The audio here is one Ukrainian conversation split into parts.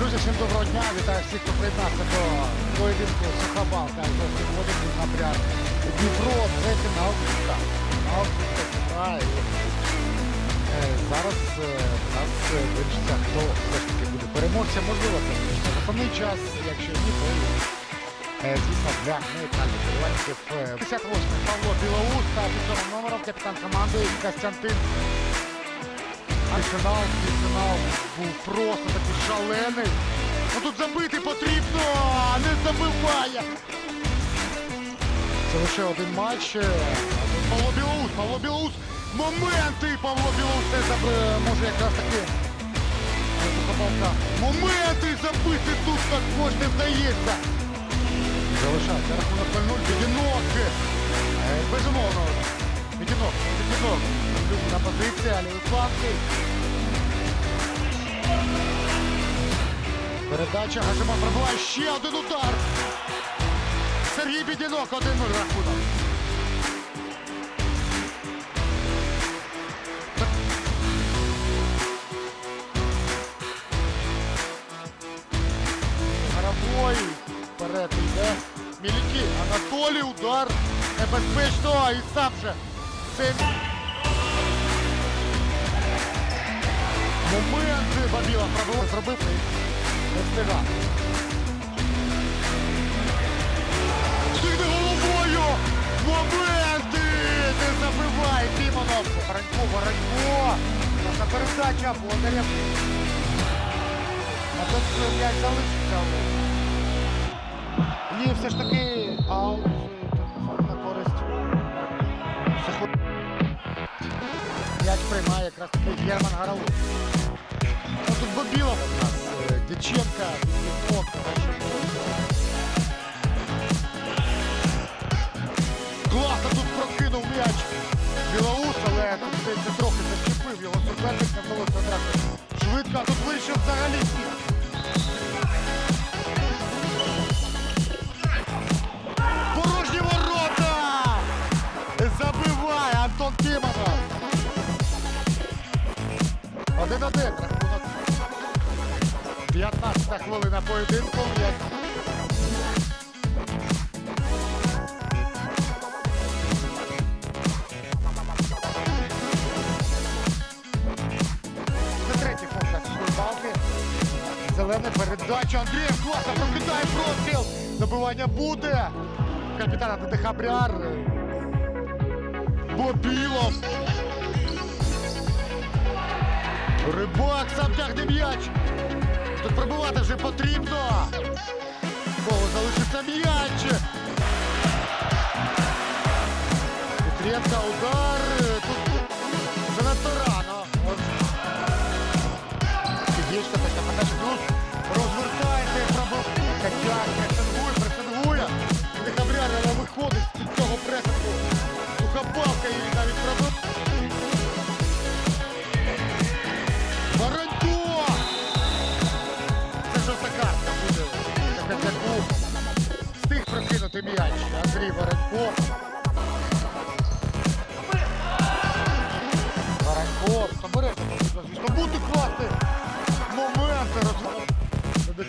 Всім доброго дня, вітаю всіх, хто приєднався до поєдинку Сухобалка, зовсім водити на пляж. Дніпро, це фінал Кубка. Фінал Кубка Дніпра. Е, зараз е, в нас е, вирішиться, хто все ж таки буде переможцем. Можливо, це в основний час, якщо ні, то е, звісно, для нейтральних болівальників. Е, 58 Павло Білоус та номером капітан команди Костянтин Арсенал, фінал був просто такий шалений. Ну тут забити потрібно, не забиває. Це лише один матч. Павло Білоус, Павло Білоус. Моменти Павло Білоус не забив. Може якраз таки. Моменти забити тут також не вдається. Залишається рахунок 0-0. Відінок. Е, Безумовно. Відінок. Відінок. На позиції, але фланги. Передача Гашима пробиває ще один удар. Сергій Бідінок 1-0 рахунок. Горовой вперед йде. Міліки. Анатолій удар. Небезпечно. І сам же. Це моменти Бабіла пробив, зробив не встигав. Стигне головою! Моменти! Не забиває Тімонов! Воронько, Воронько! Наша передача Бондарєв. А тут е, м'яч залишиться. Ні, все ж таки аут приймає якраз такий Герман Гаралу. Ну, тут Бобілов у нас, е, Дяченка, Вінок, Класно тут прокинув м'яч Білоус, але здається, трохи зачепив його суперник, на вдалося одразу швидко, а тут вийшов взагалі. Хвилина поєдинку. Це третій фокус футболки. Зелена передача. Андрієв класно прокидає простріл. Добивання буде. Капітан ДТХ Бряр. Бобілов. Рибак сам тягне м'яч. Тут пробувати вже потрібно. Кого залишиться м'яч. Петренко удар.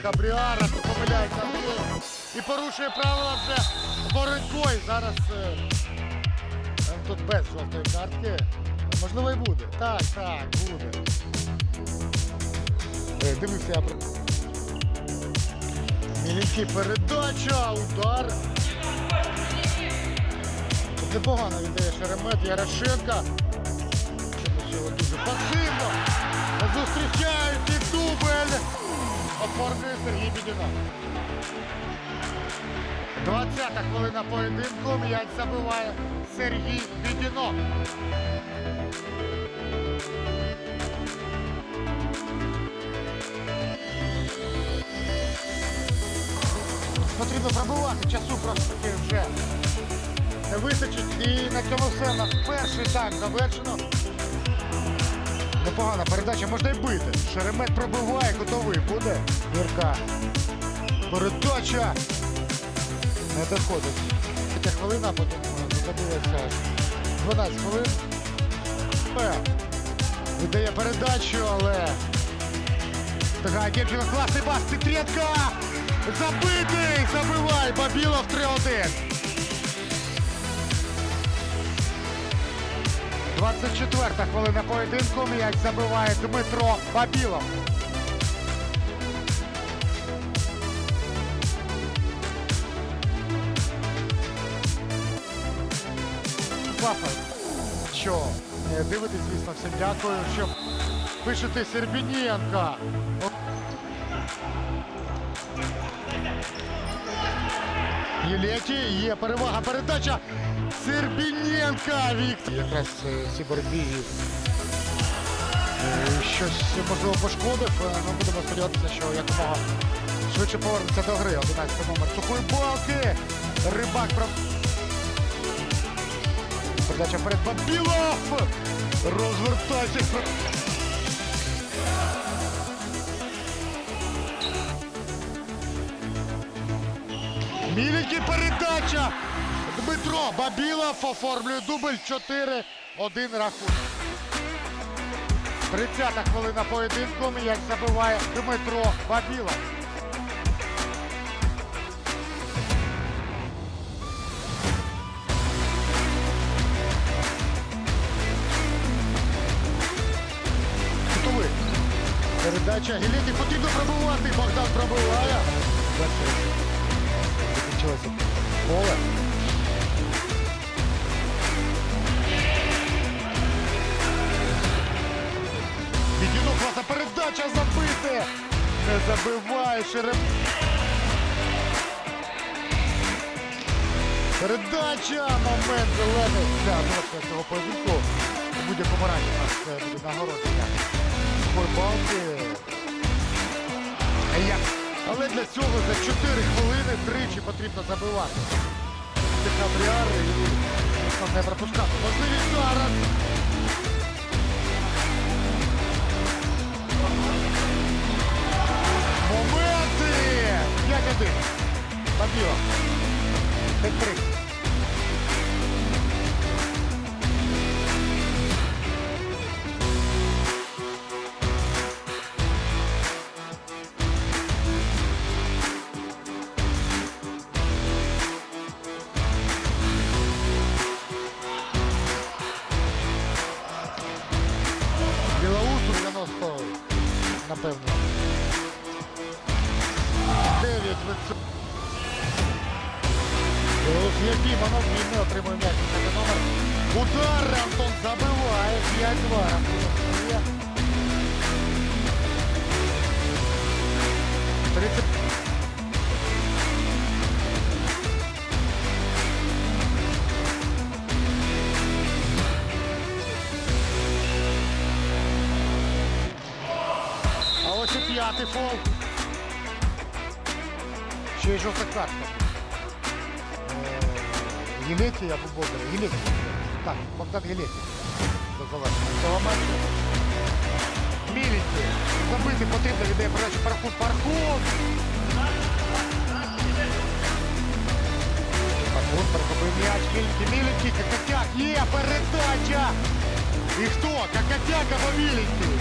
До декабріара, помиляється І порушує правила вже Воронько. І зараз е, е, тут без жовтої картки. Можливо і буде. Так, так, буде. Е, Дивився я про. Мілінський передача, удар. Тут непогано віддає Шеремет, Ярошенка. Дуже пасивно. Зустрічають і дубль. Оформлює Сергій Бідіна. 20-та хвилина поєдинку. М'яч забиває Сергій Бідінок. Потрібно пробувати, часу просто вже вистачить. І на цьому все. У нас перший тайм завершено. Непогана передача, можна й бити. Шеремет пробиває, готовий буде. Мірка. Передача. Не доходить. Хоча хвилина, потім закадилася 12 хвилин. Е, Віддає передачу, але Встигає Кемченко, класний бас, Петренко! Забитий! Забивай! Бабілов 3-1. 24-та хвилина поєдинку. М'яч забиває Дмитро Бабілов. Що е, дивитесь, звісно, всім дякую, що пишете Сербінєнка. Єлеті, є перевага, передача Сербінєнка Віктор. Якраз е, в цій боротьбі е, щось можливо пошкодив. Е, Ми будемо сподіватися, що якомога швидше повернеться до гри. 11 номер сухої балки. Рибак про Передача вперед Бабілов! Розвертайся! Міленький передача! Дмитро Бабілов оформлює дубль 4-1 рахунок. 30-та хвилина поєдинку. М'яч забиває Дмитро Бабілов. Передача Гелєті потрібно пробивати. Богдан пробиває. Закінчилося поле. Відінок класна передача забити. Не забиває Шереп. Передача, момент зелений для завершення цього поєдинку. У будь-якому разі у нас це буде нагородження. Фойбалки. А як? Але для цього за 4 хвилини тричі потрібно забивати. Декабріар і звісно, не пропускати. Можливість зараз. Моменти! 5-1. Бабіло. 5-3. Напевно. 9 відсотків. Білоус є Біманов, він не отримує м'яч. Удар Антон забиває 5-2. Фол. Ще й жовта картка. Е, Єлеті або Бондаря. Єлеті. Так, Богдан. До завершення цього матчу. Міленький. Забити потрібно віддає передачу Пархун. Пархун! Пархун перехопив м'яч. Міленький, Міленький, Какатяк. Є передача! І хто? Какатяк або Міленький?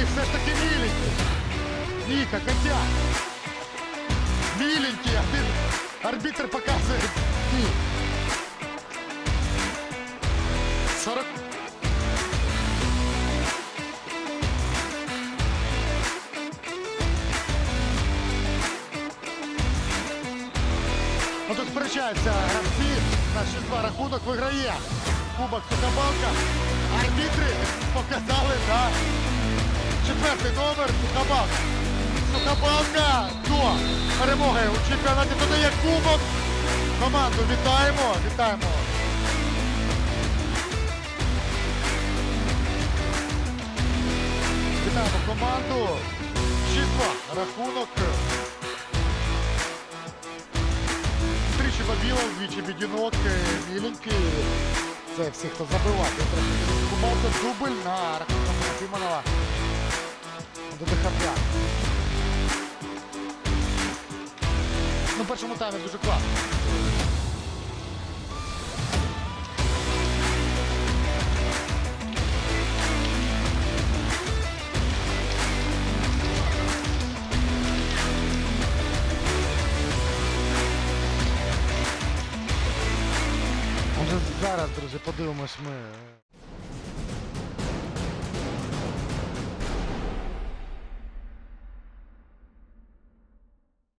І все ж таки Міленький. Ні, Какатяк. Миленький, арбитр показывает. Ні. 40. Ну тут сперечаються гравці. На 6-2 рахунок виграє. Кубок Сухобалка. Арбітри показали на четвертий номер Сухобалка. Сухобалка до перемоги у чемпіонаті додає кубок. Команду вітаємо, вітаємо. Вітаємо команду. 6-2 рахунок. Тричі Бабілов, двічі Бідінок, Міленький. Це всі, хто забивав. Кубалка дубль на рахунок Тимонова. До Дехапля. першому таймі дуже класно. Отже, зараз, друзі, подивимось ми. Е,